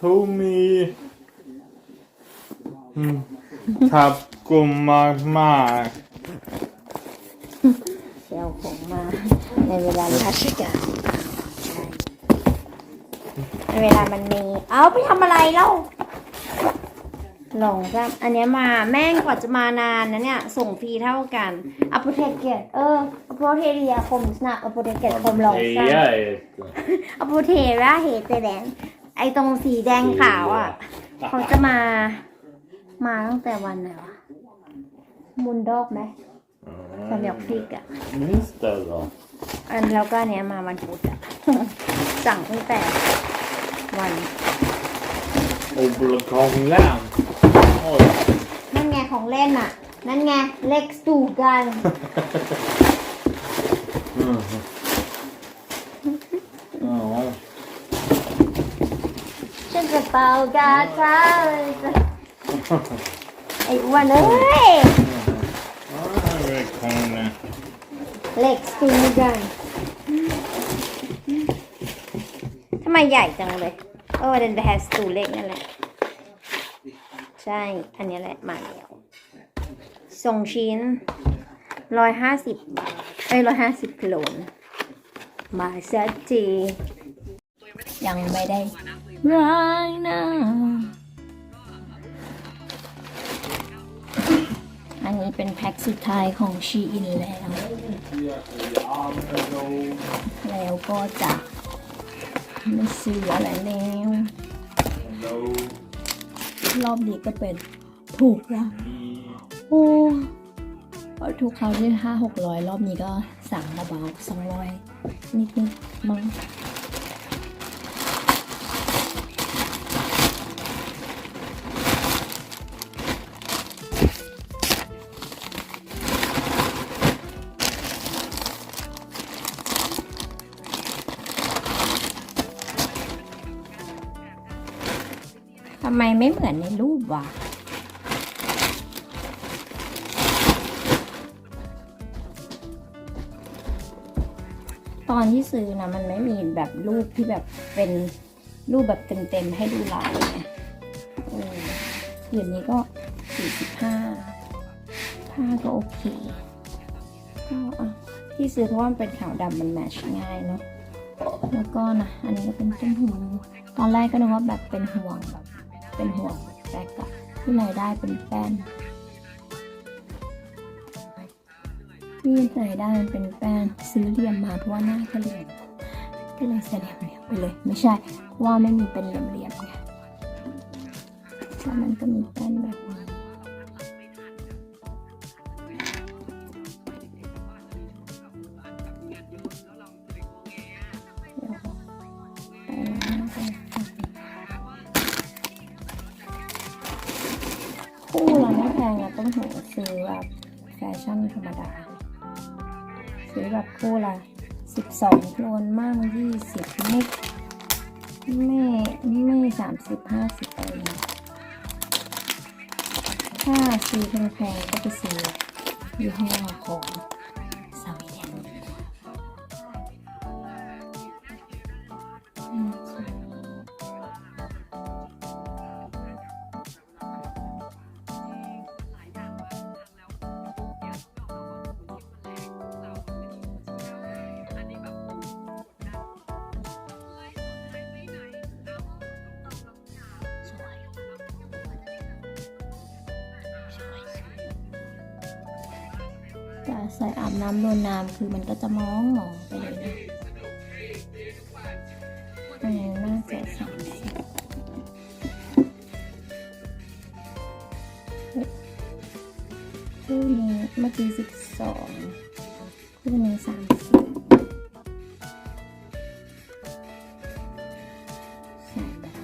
to me อืมขับกลุ่มมากมากเซลของมาในเวลาราชการในเวลามันมี เอาไปทำอะไรเล่าหลงจ้ะอันเนี้ยมาแม่งกว่าจะมานานนะเนี่ย ส่งฟรีเท่ากันอ p โ t เกตเอออ p โ t เทียคมสนะอ p โ t เกตคมหลงเฮีจ้ะยอ p โ t เทราเฮเตแดง ไอตรงสีแดงขาวอะ เขาจะมา มาตั้งแต่วันไหนวะมุนดอกไหมสำหรับพริกอะ Minns det då? อันแล้วก็อันเนี้ยมาวันพุธอะสั่งตั้งแต่วัน Obelkongen. Oj. นั่นไงของเล่นอะ นั่นไงเล็กสูกัน Mm. ฉันจะเป่ากาชาไอ้อ้วันเอ้ย Obelkongen. เล็กสูกันทำไมใหญ่จังเลยเออเดนไปแฮสตูเล็กนั่นแหละ ใช่ อันนี้แหละ มาแล้วส่งชิ้นร้อยห้าสิบบาทเอ้ยร้อยห้าสิบกิโลนะมาสักทียังไม่ได้ ร้ายนะอันนี้เป็นแพ็คสุดท้ายของชีอินแล้ว แล้วก็จะไม่ซื้ออะไรแล้ว รอบนี้ก็เป็นถูกละโอ้เพราะทุกคราวที่ห้าหกร้อยรอบนี้ก็สั่งเบาๆสองร้อยนิดๆมั้ง ไมไม่เหมือนในรูปวะตอนที่ซื้อนะมันไม่มีแบบรูปที่แบบเป็นรูปแบบเต็มๆให้ดูลายเออเดี๋ยวนี้ก็สี่สิบห้าผ้าก็โอเคก็อะที่ซื้อเพราะว่ามันเป็นขาวดำมันแมทช์ง่ายเนาะแล้วก็นะ อันนี้ก็เป็นต้นหูตอนแรกก็นึกว่าแบบเป็นห่วงแบบ เป็นห่วงแบกอะที่ไหนได้เป็นแป้นที่ไหนได้มันเป็นแป้นซื้อเหลี่ยมมาเพราะว่าหน้าก็เหลี่ยมก็เลยใส่เหลี่ยมไปเลย ไม่ใช่ว่าไม่มีเป็นเหลี่ยมๆไงแล้วมันก็มีแป้น ชั่นธรรมดาซื้อแบบคู่ละสิบสองโลนมั่งยี่สิบไม่ไม่ไม่สามสิบห้าสิบอะไรองถ้าซื้อแพงๆก็ไปซื้อยี่ห้อของ แต่ใส่อาบน้ำโดนน้ำคือมันก็จะมองมองไปเลยนะอันนี้น่าจะสามสิบคู่นี้เมื่อกี้สิบสองคู่นี้สามสิบใส่แบบ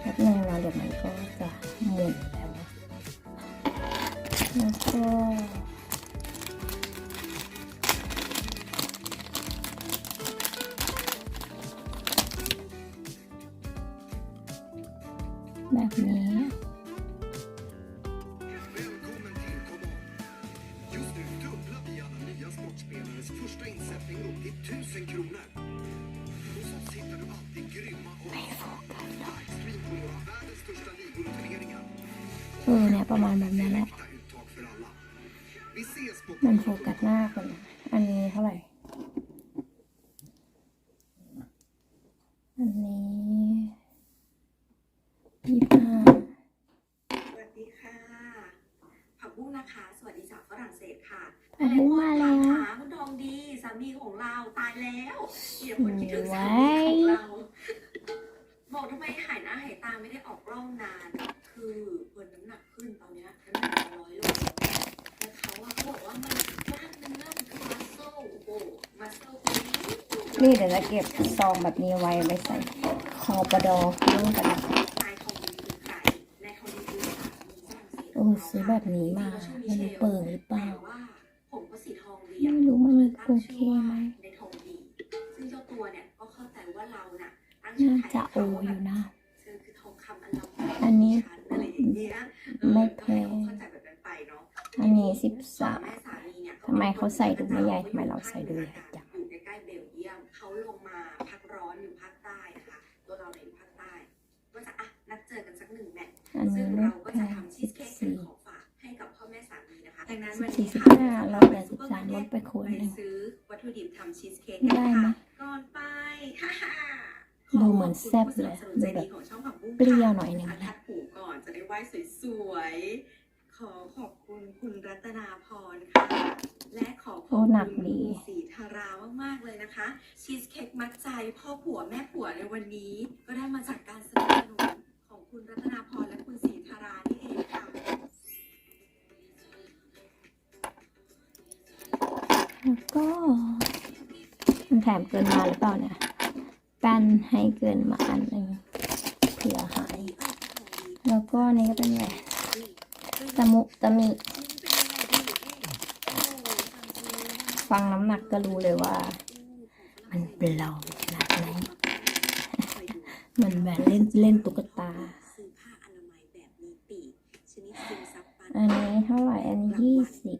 แป๊บนึงนะเดี๋ยวมันก็จะหมุนแล้วแล้วก็ เออเนี่ยประมาณแบบนั้นแหละ Uttag för alla. Vi ses på มันโฟกัสหน้าคนนะอันนี้เท่าไหร่ อันนี้ยี่ห้าสวัสดีค่ะ ผักบุ้งนะคะ สวัสดีจากฝรั่งเศสค่ะผักบุ้งมาแล้วหาคุณทองดี สามีของเราตายแล้วเดี๋ยวคนคิดถึงสามีของเรา บอกทำไมหายหน้าหายตาไม่ได้ออกกล้องนาน คือเพิ่นน้ำหนักขึ้นตอนเนี้ยน้ำหนักร้อยโลแล้วเขาอะเขาบอกว่ามันกล้ามเนื้อมันคือมัสโซโอ้โหมัสโซนี่เดี๋ยวจะเก็บซองแบบนี้ไว้ไว้ใส่คอประดอเครื่องประดันายทองดีคือใครนายทองดีคือสามีฝรั่งเศสเออซื้อแบบนี้มาม่รู้เปิงหรือเปล่าไม่รู้มันโอเคไหม ในทองดี ซึ่งเจ้าตัวเนี่ยก็เข้าใจว่าเรา น่ะตั้งน่าไทยจะโออยู่นะเธอคือทองคำอันล้ำอันนี้อะไรอย่างเงี้ยเออไม่แพงก็ให้เขาเข้าใจแบบนั้นไปเนาะอันนี้สิบสามแม่สามีเนี่ยทำไมเขาใส่ดูไม่ใหญ่ทำไมเราใส่ดูใหญ่จังอยู่ใกล้ๆเบลเยียมเขาลงมาพักร้อนอยู่ภาคใต้นะคะตัวเราเนี่ยอยู่ภาคใต้ก็จะอะนัดเจอกันสักหนึ่งแมตช์อันซึ่นี้งไม่เราก็แพจะงทำชีสิสบเค้กเป็นสี่ของฝากให้กับพ่อแม่สามีนะคะดังนั้นสิวับนสี่นี้สิบค่ะห้าเราแปดสิบสามลดไปคนไปหนึ่งซื้อวัตถุดิบทำชีสเค้กได้กันไหมค่ะ ก่อนไป ฮ่าฮ่า ดูเหมือนแซ่บเลยขอบคุณผู้สนับสนุนใจดีของช่องผักบุ้งเปรี้ยวหน่อยหนึ่งะทัดหูก่อนจะได้ไหว้สวยๆ ขอขอบคุณคุณรัตนาพรค่ะ และขอขโอ้อบหนักคุณดีคุณสีธารามากๆเลยนะคะ ชีสเค้กมัดใจพ่อผัวแม่ผัวในวันนี้ ก็ได้มาจากการสนับสนุนของคุณรัตนาพรและคุณสีธารานี่เองค่ะแล้วก็มันแถมเกินมาหรือเปล่าเนี่ย แป้นให้เกินมาอันหนึ่งเผื่อหาย แล้วก็อันนี้ก็เป็นแบบตะมุตะมิฟังน้ำหนักก็รู้เลยว่า มันเปล่าขนาดไหนมันแบบเล่นเล่นตุ๊กตา อันนี้เท่าไหร่ อันนี้ยี่สิบ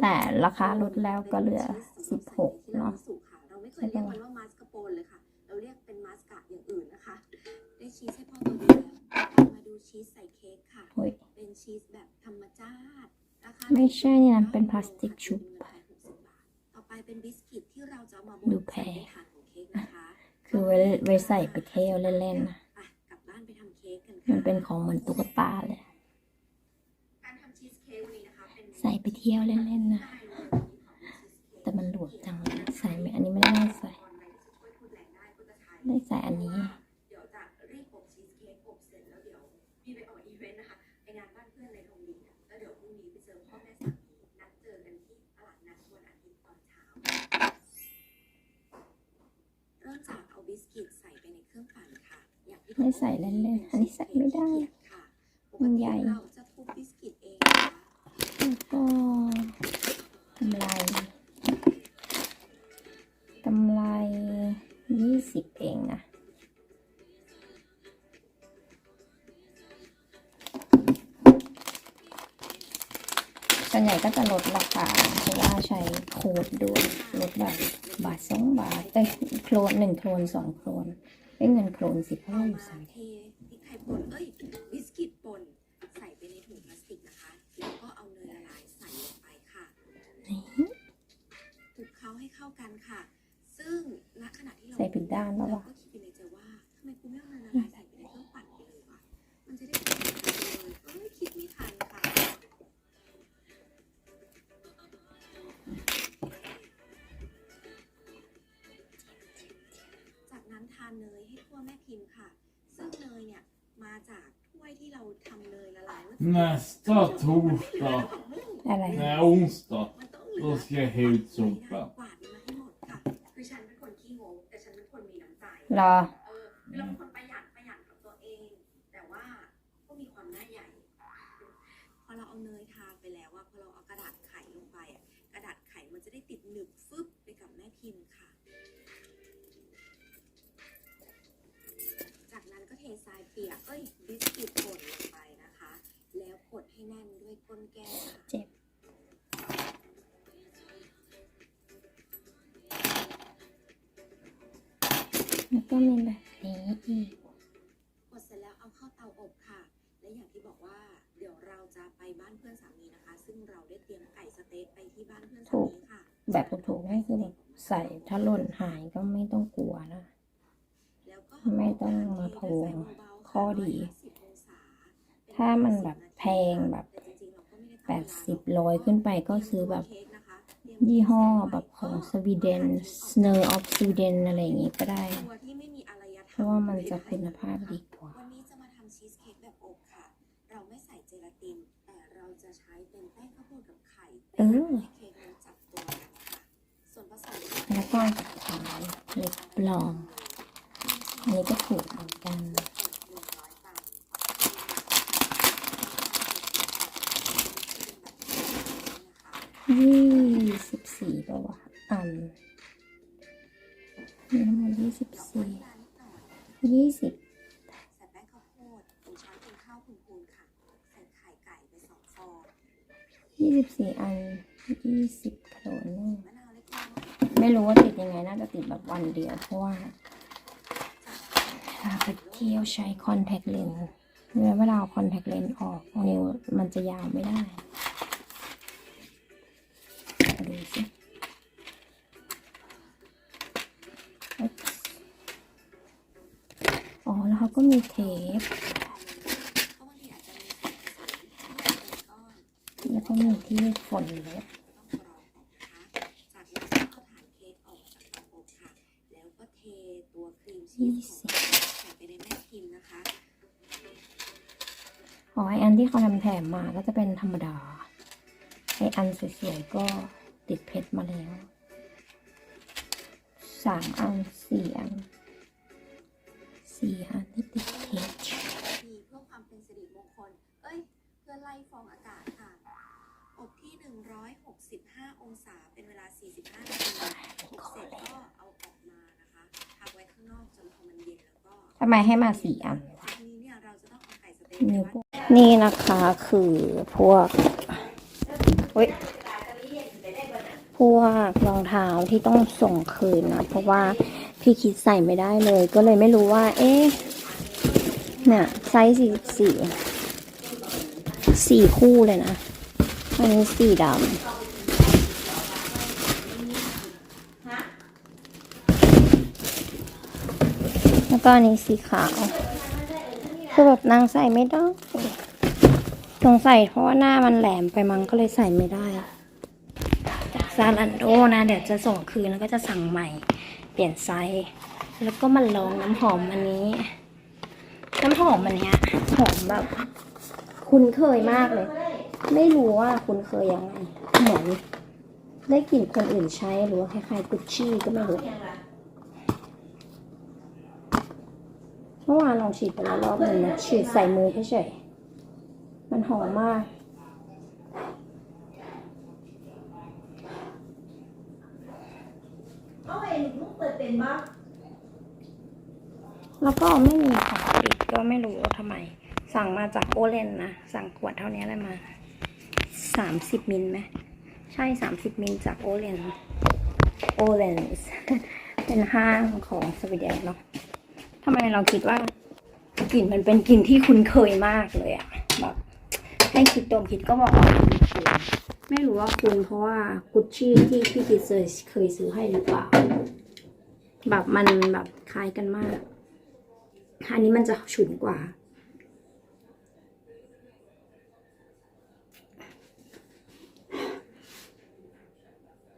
แต่ราคาลดแล้วก็เหลือ เราไม่เคยเรียกมันว่ามาสกาโปนเลยค่ะ เราเรียกเป็นมาสกาดอย่างอื่นนะคะ ได้ชีสให้พ่อตัวเดียวแล้วมาดูชีสใส่เค้กค่ะเฮ้ยเป็นชีสแบบธรรมชาติราคาไม่ใช่นี่นะเป็นพลาสติกชุบต่อไปเป็นบิสกิตที่เราจะเอามาดูบดแพใส่งในถาดของเค้กนะคะคือไว้ไว้ใส่ไปเที่ยวเล่นๆนะไปกลับบ้านไปทำเค้กกันมันค่ะเป็นของเหมือนตุ๊กตาเลยการทำชีสเค้กวันนี้นะคะเป็นใส่ไปเที่ยวเล่นๆนะ แต่มันหลวมจังเลยใส่ไหมอันนี้ไม่ได้ใส่ ได้ใส่อันนี้เดี๋ยวจะรีบอบชีสเค้กอบเสร็จแล้วเดี๋ยวพี่ไปออกอีเวนต์นะคะไปงานบ้านเพื่อนในทงดีอะแล้วเดี๋ยวพรุ่งนี้ไปเจอพ่อแม่สามีนัดเจอกันที่ตลาดนัดวันอาทิตย์ตอนเช้าเริ่มจากเอาบิสกิตใส่ไปในเครื่องปั่นค่ะอย่างที่ไม่ใส่เล่นๆอันนี้ใส่ไม่ได้ค่ะปมักนติใหญ่เราจะทุบบิสกิตเองนะคะแล้วก็กำไรก ยี่สิบเองนะ ส่วนใหญ่ก็จะลดราคาเพราะว่าใช้โคดด้วย ลดแบบบาทสองบาทเอ้ยโครนหนึ่งโครนสองโครนเป็นเงินโครนสิบห้าะเอาเราอยู่สาใส่เทพริกไทยป่นเอ้ย ม่ทันค่ะจากนั้นทานเนยให้ทั่วแม่พิมพ์ค่ะ ซึ่งเนยเนี่ยมาจากถ้วยที่เราทำเนยละลายเมื่อกี้ Nästa torsdag, อะไร nej onsdag, มันต้องเหลื då อ ska jag ha ut soppa. มีน้ำใจรอเออคือเราเป็นคนประหยัดประหยัดกับตัวเอง แต่ว่าก็มีความหน้าใหญ่พอเราเอาเนยทาไปแล้วว่าพอเราเอากระดาษไขลงไปอะกระดาษไขมันจะได้ติดหนึบฟึบไปกับแม่พิมพ์ค่ะ จากนั้นก็เททรายเปียกเอ้ยบิสกิตป่นลงไปนะคะ แล้วกดให้แน่นด้วยก้นแก้วค่ะ เจ็บ ก็มีแบบนี้อีกกดเสร็จแล้วเอาเข้าเตาเตาอบค่ะ และอย่างที่บอกว่า เดี๋ยวเราจะไปบ้านเพื่อนสามีนะคะ ซึ่งเราได้เตรียมไก่สะเต๊กไปที่บ้านเพื่อนสามีค่ะ แบบถูกๆให้คือแบบใส่ถ้าหล่นหายก็ไม่ต้องกลัวนะแล้วก็ไม่ต้องมาพะวงข้อดี150องศาถ้ามันแบบแพงแบบแปดสิบร้อยขึ้นไปก็ซื้อแบบ ยี่ห้อแบบของสวีเดน Snur of Sweden อะไรอย่างงี้ก็ได้ ตัวที่ไม่มีอารยธรรมเพราะว่ามันจะคุณภาพดีกว่า วันนี้จะมาทำชีสเค้กแบบอบค่ะ เราไม่ใส่เจลาติน แต่เราจะใช้เป็นแป้งข้าวโพดกับไข่เออเค้กมันจับตัวกันค่ะ ส่วนผสมแล้วก็สุดท้ายเล็บปลอม อันนี้ก็ถูกเหมือนกัน ยี่สิบสี่ป่าวะอันมีทั้งหมดยี่สิบสี่ยี่สิบใส่แป้งข้าวโพดหนึ่งช้อนเป็นข้าวพูนค่ะ ใส่ไข่ไก่ไปสองฟองยี่สิบสี่อันยี่สิบโคลนงมะวนไม่รู้ว่าติดยังไง น่าจะติดแบบวันเดียวเพราะว่าถ้าไปเที่ยวใช้คอนแทคเลนส์เวลาเอาคอนแทคเลนส์ออกนิ้วมันจะยาวไม่ได้มาดูสิ อ๋อ แล้วเขาก็มีเทปเพราะบางทีอาจจะมีส่วนผสมที่เป็นก้อนแล้วก็มีที่ฝนเล็บต้องกรองออกนะคะจากนั้นก็ฐานเค้กออกจากเตาอบค่ะแล้วก็เทตัวครีมชีสของเราใส่ไปในแม่พิมพ์นะคะอ๋อไออันที่เขาทำแถมมาก็จะเป็นธรรมดา ไออันสวยๆก็ติดเพชรมาแล้วสามอันสี่อัน สี่อันที่ติดเพชรมีเพื่อความเป็นสิริมงคล เอ้ย เพื่อไล่ฟองอากาศค่ะ อบที่ 165 องศา เป็นเวลา 45 นาทีอบเสร็จก็เอาออกมานะคะพักไว้ข้างนอกจนพอมันเย็นแล้วก็ทำไมให้มาสี่อันทีนี้เนี่ยเราจะต้องเอาไก่สะเต๊กนิ้วไปโป้งนี่นะคะคือพวกเฮ้ยพวกรองเท้าที่ต้องส่งคืนนะ เพราะว่า พี่คิดใส่ไม่ได้เลย ก็เลยไม่รู้ว่า เอ๊ะเนี่ยไซส์สี่สี่สี่คู่เลยนะอันนี้สีดำแล้วก็อันนี้สีขาวคือแบบนางใส่ไม่ได้สงสัยเพราะว่าหน้ามันแหลมไปมั้งก็เลยใส่ไม่ได้จากซาลันโดนะ เดี๋ยวจะส่งคืนแล้วก็จะสั่งใหม่ เปลี่ยนไซส์แล้วก็มาลองน้ำหอมอันนี้ น้ำหอมอันเนี้ยหอมแบบคุ้นเคยมากเลย ไม่รู้ว่าคุ้นเคยยังไงเหมือนได้กลิ่นคนอื่นใช้หรือว่าคล้ายๆกุชชี่ก็ไม่รู้เมื่อวานลองฉีดไปแล้วรอบหนึ่งนะฉีดใส่มือเฉยๆมันหอมมาก แล้วก็ไม่มีฝาปิดก็ไม่รู้ว่าทำไม สั่งมาจากโอเลนนะ สั่งขวดเท่านี้เลยมาสามสิบมิลไหมใช่สามสิบมิลจากโอเลนโอเลนเป็นห้างของสวีเดนเนาะทำไมเราคิดว่ากลิ่นมันเป็นกลิ่นที่คุ้นเคยมากเลยอะแบบให้คิดตรงคิดก็บอกว่าคุ้นเคยไม่รู้ว่าคุณเพราะว่ากุชชี่ที่พี่คิดเคยเคยซื้อให้หรือเปล่า แบบมันแบบคล้ายกันมาก อันนี้มันจะฉุนกว่า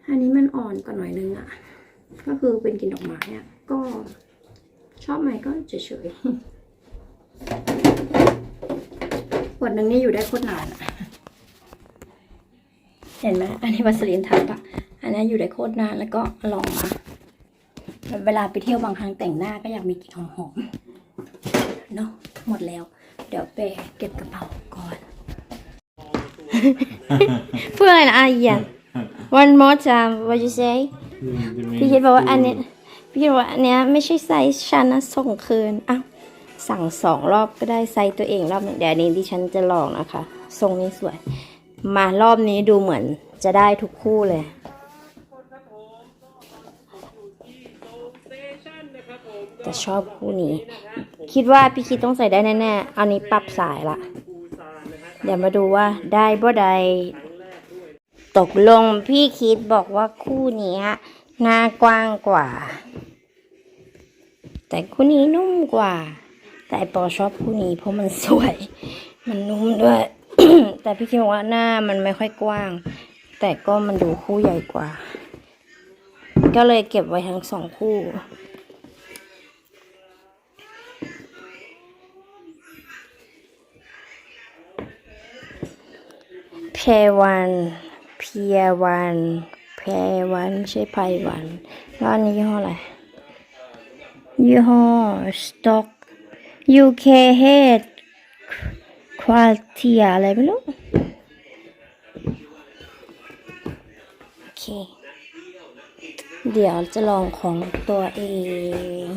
อันนี้มันอ่อนกว่าหน่อยนึงอะก็คือเป็นกลิ่นดอกไม้อะก็ชอบไหมก็เฉยๆขวดหนึ่งนี่อยู่ได้โคตรนานอะเห็นไหมอันนี้วัสลีนทับอะอันนี้อยู่ได้โคตรนานแล้วก็ลองมา เวลาไปเที่ยวบางครั้งแต่งหน้าก็อยากมีกลิ่นหอมๆเนาะหมดแล้ว เดี๋ยวไปเก็บกระเป๋าก่อน เพื่อนอาเยียน one more time what you say พี่คิดบอกว่าอันเนี้ยพี่คิดว่าอันเนี้ยไม่ใช่ไซส์ฉันนะส่งคืนอ้าวสั่งสองรอบก็ได้ไซส์ตัวเองรอบหนึงเดี๋ยวอันนี้ดิฉันจะลองนะคะ ทรงนี้สวย มารอบนี้ดูเหมือนจะได้ทุกคู่เลย แต่ชอบคู่นี้ คิดว่าพี่คิดต้องใส่ได้แน่ๆ อันนี้ปรับสายละ เดี๋ยวมาดูว่าได้บ่ได้ตกลงพี่คิดบอกว่าคู่นี้หน้ากว้างกว่า แต่คู่นี้นุ่มกว่า แต่ปอชอบคู่นี้เพราะมันสวย มันนุ่มด้วย แต่พี่คิดบอกว่าหน้ามันไม่ค่อยกว้าง แต่ก็มันดูคู่ใหญ่กว่า ก็เลยเก็บไว้ทั้งสองคู่ เพวัน เพียวันเพวันไม่ใช่ไพวันแล้วอันนี้ยี่ห้ออะไร ยี่ห้อ Stock UK Head Quality อะไรไม่รู้ โอเค เดี๋ยวจะลองของตัวเอง